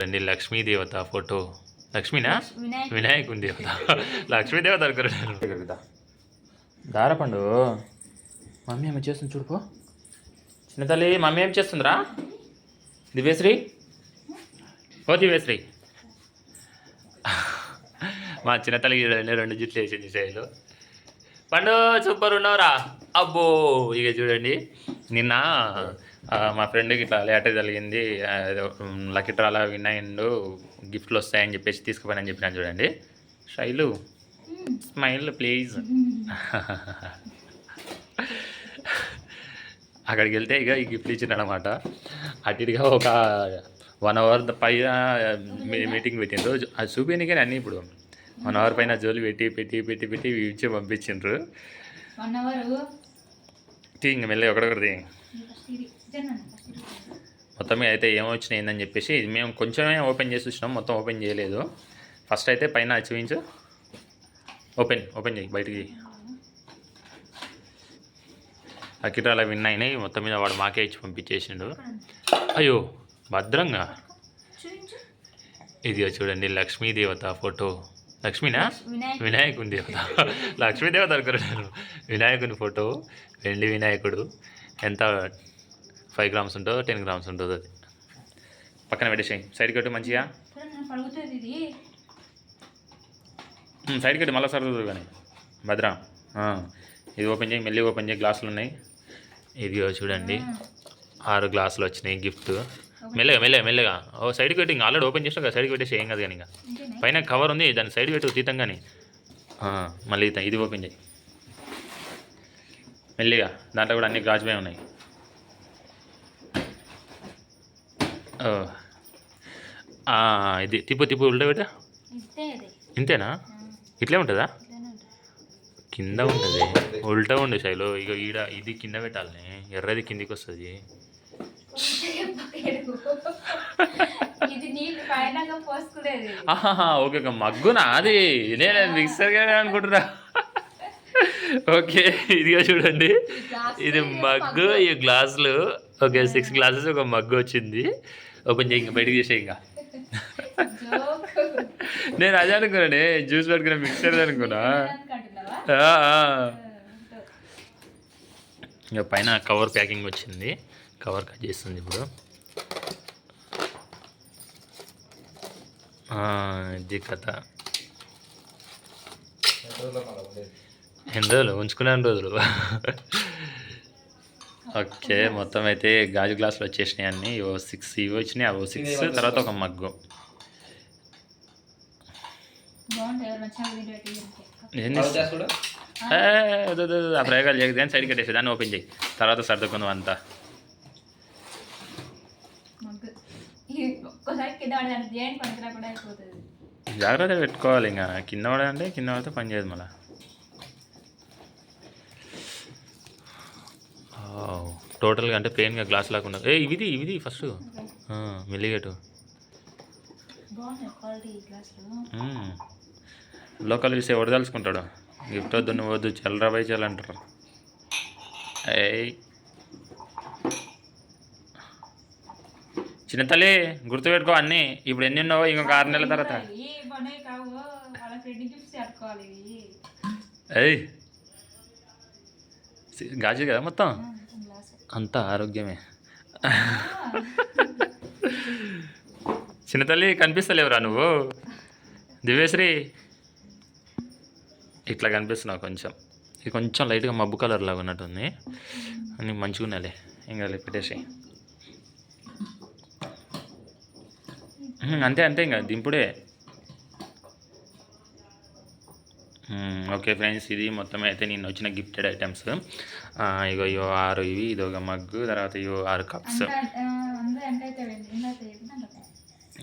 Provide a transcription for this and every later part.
అండి లక్ష్మీదేవత ఫోటో. లక్ష్మీనా? వినాయక వినాయకుని దేవత. లక్ష్మీదేవత అనుకున్నాను దారపండు మమ్మీ ఏమి చేస్తుంది చూడుకో చిన్న తల్లి మమ్మీ ఏం చేస్తుందిరా? దివ్యశ్రీ? ఓ దివ్యశ్రీ. మా చిన్న తల్లి రెండు జుట్లు వేసింది శైలు పండు సూపర్ ఉన్నావురా. అబ్బో ఇక చూడండి. నిన్న మా ఫ్రెండ్కి ఇట్లా లేటర్ జరిగింది. లక్కీ డ్రాలా విన్ అయ్యిండు గిఫ్ట్లు వస్తాయని చెప్పేసి తీసుకుపోయానని చెప్పినాను చూడండి. Sailu smile please. అక్కడికి వెళ్తే ఇక ఈ గిఫ్ట్ ఇచ్చిండు అనమాట అటు ఇటుగా ఒక వన్ అవర్ పైన మీటింగ్ పెట్టిండ్రు అది చూపించే అన్నీ ఇప్పుడు. వన్ అవర్ పైన జోలి పెట్టి పెట్టి పెట్టి పెట్టి ఇచ్చి పంపించిండ్రు. వన్ అవర్ తీ ఇంక మెల్లి ఒకడొకటి మొత్తం మీద అయితే ఏమొచ్చినాయి ఏందని చెప్పేసి మేము కొంచెమే ఓపెన్ చేసి వచ్చినాం మొత్తం ఓపెన్ చేయలేదు. ఫస్ట్ అయితే పైన చూపించు. ఓపెన్ ఓపెన్ చేయి బయటికి అలా విన్ అయినాయి మొత్తం మీద వాడు మాకే ఇచ్చి పంపించేసిండు. అయ్యో భద్రంగా? ఇది చూడండి లక్ష్మీదేవత ఫోటో. లక్ష్మీనా? వినాయక వినాయకుని దేవత. లక్ష్మీదేవత అనుకున్నాను వినాయకుని ఫోటో వెండి వినాయకుడు. ఎంత? ఫైవ్ గ్రామ్స్ ఉంటుందో టెన్ గ్రామ్స్ ఉంటుందో అది. పక్కన పెట్టేసేయి. సైడ్ కట్టు మంచిగా. సైడ్ కట్టు మళ్ళీ సరదు కానీ. భద్ర. ఇది ఓపెన్ చేయి మెల్లి ఓపెన్ చేయి. గ్లాసులు ఉన్నాయి ఇది చూడండి ఆరు గ్లాసులు వచ్చినాయి గిఫ్ట్. మెల్లగా మెల్లగా మెల్లగా. ఓ సైడ్ కట్టి ఇంకా ఆల్రెడీ ఓపెన్ చేసినా కదా సైడ్ పెట్టేసి ఏం కాదు కానీ ఇంకా? పైన కవర్ ఉంది దాని సైడ్ పెట్టు తీతంగానే ఆ, మళ్ళీ ఇది ఓపెన్ చేయి. మెల్లిగా దాంట్లో కూడా అన్ని గాజువే ఉన్నాయి. ఇది తిప్పు తిప్పు ఉల్టా పెట్టా. ఇంతే అది. ఇంతేనా? ఇట్లే ఉంటుందా. కింద ఉంటుంది. ఉల్టా ఉండు శైలు. ఇక ఈడ ఇది కింద పెట్టాలి ఎర్రది కిందికి వస్తుంది. ఓకే ఓకే మగ్గునా అది? నేను మిక్సర్గా అనుకుంటున్నా. ఓకే ఇదిగా చూడండి. ఇది మగ్గు ఈ గ్లాసులు. ఓకే సిక్స్ గ్లాసెస్ ఒక మగ్గు వచ్చింది. ఓపెన్ చేయి ఇంకా బయటికి చేసే ఇంకా. నేను అదే అనుకున్నానే జ్యూస్ పెట్టుకున్న మిక్సర్ అనుకున్నా. ఇంకా పైన కవర్ ప్యాకింగ్ వచ్చింది. కవర్ కట్ చేస్తుంది ఇప్పుడు ఆ, ఇది కథ ఎన్ని రోజులు ఉంచుకునే రోజులు ఓకే మొత్తం అయితే గాజు గ్లాసులు వచ్చేసినాయి అన్ని ఇవో సిక్స్ ఇవి వచ్చినాయి అవో సిక్స్ తర్వాత ఒక మగ్గు. ఆ ప్రయోగాలు చేయకు దాన్ని సైడ్ కట్టేసి దాన్ని ఓపెన్ చేయి తర్వాత సర్దుకుందాం అంతా మగ్గు ఇది కింద కూడా అయిపోతుంది. జాగ్రత్త పెట్టుకోవాలి ఇంకా. కింద పడాలంటే కింద పడితే పని చేయదు మళ్ళీ. టోటల్గా అంటే ప్లెయిన్గా గ్లాస్ లాకుండా ఏ ఇవిది ఇవిది ఫస్ట్. మెల్లిగేటు లోకల్ చూసి ఎవడు తలుచుకుంటాడు? గిఫ్ట్ వద్దు నువ్వు వద్దు చల్లరా పోయి చల్లంటారు. ఏయ్. చిన్న తల్లి గుర్తుపెట్టుకో అన్నీ. ఇప్పుడు ఎన్ని ఉన్నావో ఇంకొక ఆరు నెలల తర్వాత. సి- గాజు కదా మొత్తం. అంతా ఆరోగ్యమే. చిన్న తల్లి కనిపిస్తలేవురా నువ్వు? దివ్యశ్రీ. ఇట్లా కనిపిస్తున్నావు కొంచెం. ఇది కొంచెం లైట్గా మబ్బు కలర్ లాగా ఉన్నట్టుంది. అని మంచిగా ఉన్నాలే ఇంకా పెట్టేసి అంతే అంతే ఇంకా దింపుడే. ఓకే ఫ్రెండ్స్ ఇది మొత్తం అయితే నేను వచ్చిన గిఫ్టెడ్ ఐటమ్స్ ఇగో ఇవో ఆరు ఇవి ఇది ఒక మగ్గు తర్వాత ఇవో ఆరు కప్స్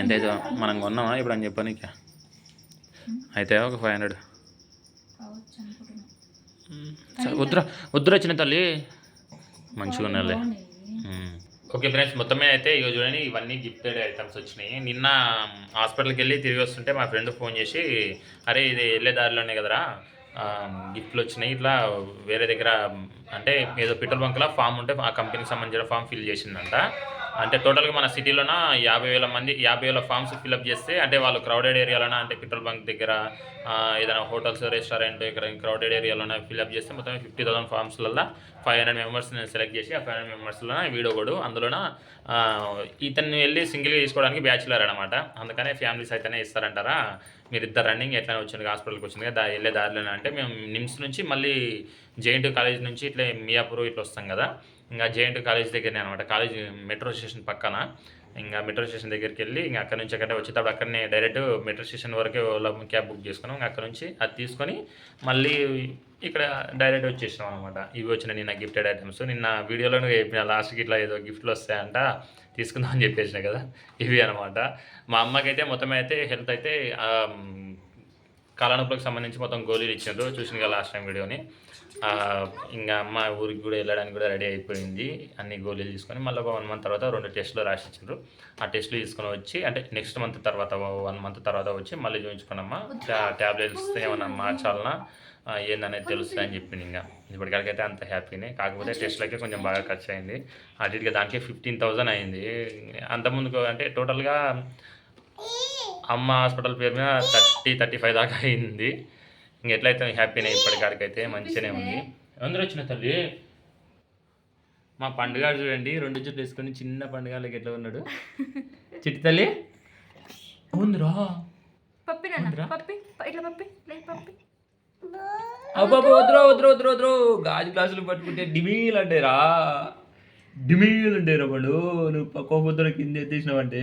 ఎంతైతే మనం కొన్నామా ఇప్పుడు అని చెప్పాను ఇక. అయితే ఒక ఫైవ్ హండ్రెడ్ వద్దురా వద్దురా చిన్న తల్లి. మంచిగా ఉన్నాలే. ఓకే ఫ్రెండ్స్ మొత్తమే అయితే ఇక చూడండి ఇవన్నీ గిఫ్టెడ్ ఐటమ్స్ వచ్చినాయి. నిన్న హాస్పిటల్కి వెళ్ళి తిరిగి వస్తుంటే మా ఫ్రెండ్ ఫోన్ చేసి అరే ఇది వెళ్ళే దారిలోనే కదరా గిఫ్ట్లు వచ్చినాయి ఇట్లా వేరే దగ్గర అంటే ఏదో పెట్రోల్ బంక్లో ఫామ్ ఉంటే ఆ కంపెనీకి సంబంధించిన ఫామ్ ఫిల్ చేసిందంట. అంటే టోటల్గా మన సిటీలోన యాభై వేల మంది యాభై వేల ఫామ్స్ ఫిల్అప్ చేస్తే అంటే వాళ్ళు క్రౌడెడ్ ఏరియాలోన అంటే పెట్రోల్ బంక్ దగ్గర ఏదైనా హోటల్స్ రెస్టారెంట్ ఇక్కడ క్రౌడెడ్ ఏరియాలోన ఫిల్అప్ చేస్తే మొత్తం ఫిఫ్టీ థౌసండ్ ఫామ్స్లలో ఫైవ్ హండ్రెడ్ మెంబర్స్ని సెలెక్ట్ చేసి ఆ ఫైవ్ హండ్రెడ్ మెంబర్స్లో వీడియో కూడా అందులోన ఇతన్ని వెళ్ళి సింగిల్గా తీసుకోవడానికి బ్యాచులర్ అనమాట అందుకనే ఫ్యామిలీస్ అయితేనే ఇస్తారంటారా? మీరు ఇద్దరు రన్నింగ్ ఎట్లా వచ్చింది హాస్పిటల్కి వచ్చింది కదా దా- వెళ్ళే దారిలోనే? అంటే మేము నిమ్స్ నుంచి మళ్ళీ జేఎన్టీ కాలేజ్ నుంచి ఇట్లా మియాపూర్ ఇట్లా వస్తాం కదా. ఇంకా జేఎన్టీ కాలేజ్ దగ్గరనే అనమాట కాలేజ్ మెట్రో స్టేషన్ పక్కన. ఇంకా మెట్రో స్టేషన్ దగ్గరికి వెళ్ళి ఇంకా అక్కడ నుంచి అక్కడ వచ్చేటప్పుడు అక్కడనే డైరెక్ట్ మెట్రో స్టేషన్ వరకే ఓలా క్యాబ్ బుక్ చేసుకున్నాం. ఇంకా అక్కడ నుంచి అది తీసుకొని మళ్ళీ ఇక్కడ డైరెక్ట్ వచ్చేసినాం అనమాట ఇవి వచ్చిన నిన్న గిఫ్టెడ్ ఐటమ్స్ నిన్న వీడియోలో చెప్పిన లాస్ట్కి ఇట్లా ఏదో గిఫ్ట్లు వస్తాయంట తీసుకుందాం అని చెప్పేసిన కదా. ఇవి అనమాట మా అమ్మకైతే మొత్తం అయితే హెల్త్ అయితే కాలనొప్పులకు సంబంధించి మొత్తం గోళీలు ఇచ్చినారు. చూసిన కదా లాస్ట్ టైం వీడియోని. ఇంకా అమ్మ ఊరికి కూడా వెళ్ళడానికి కూడా రెడీ అయిపోయింది. అన్ని గోళీలు తీసుకొని మళ్ళీ ఒక వన్ మంత్ తర్వాత రెండు టెస్టులు రాసి ఇచ్చిండ్రు ఆ టెస్టులు తీసుకొని వచ్చి అంటే నెక్స్ట్ మంత్ తర్వాత వన్ మంత్ తర్వాత వచ్చి మళ్ళీ చూపించుకున్నామ్మా ట్యాబ్లెట్స్ ఏమన్నా మార్చాలన్నా ఏందనేది తెలుస్తుంది అని చెప్పింది ఇంకా. ఇప్పటికైతే అంత హ్యాపీనే. కాకపోతే టెస్ట్లకే కొంచెం బాగా ఖర్చు అయింది అటు ఇటుగా దానికే ఫిఫ్టీన్ థౌజండ్ అయింది. అంతకుముందుకు అంటే టోటల్గా అమ్మ హాస్పిటల్ పేరు మీద థర్టీ థర్టీ ఫైవ్ దాకా అయింది. ఇంక ఎట్లయితే హ్యాపీనే ఇప్పటికాడికైతే మంచిగానే ఉంది. అందరూ వచ్చిన తల్లి. మా పండుగ చూడండి రెండు జుట్లు వేసుకొని చిన్న పండుగలకి ఎట్లా ఉన్నాడు? చిట్టి తల్లి. ఉందిరా. పప్పి నాన్న పప్పి ఇట్లా పప్పి పప్పి. అబ్బాబా వద్దురా వద్దురా వద్దురా వద్దురు. గాజు గ్లాసులు పట్టుకుంటే డిమీల్ అంటే రా డిమీల్ అంటే రా వాడు. నువ్వు పక్క పొద్దున కింద ఎత్తేసినావంటే.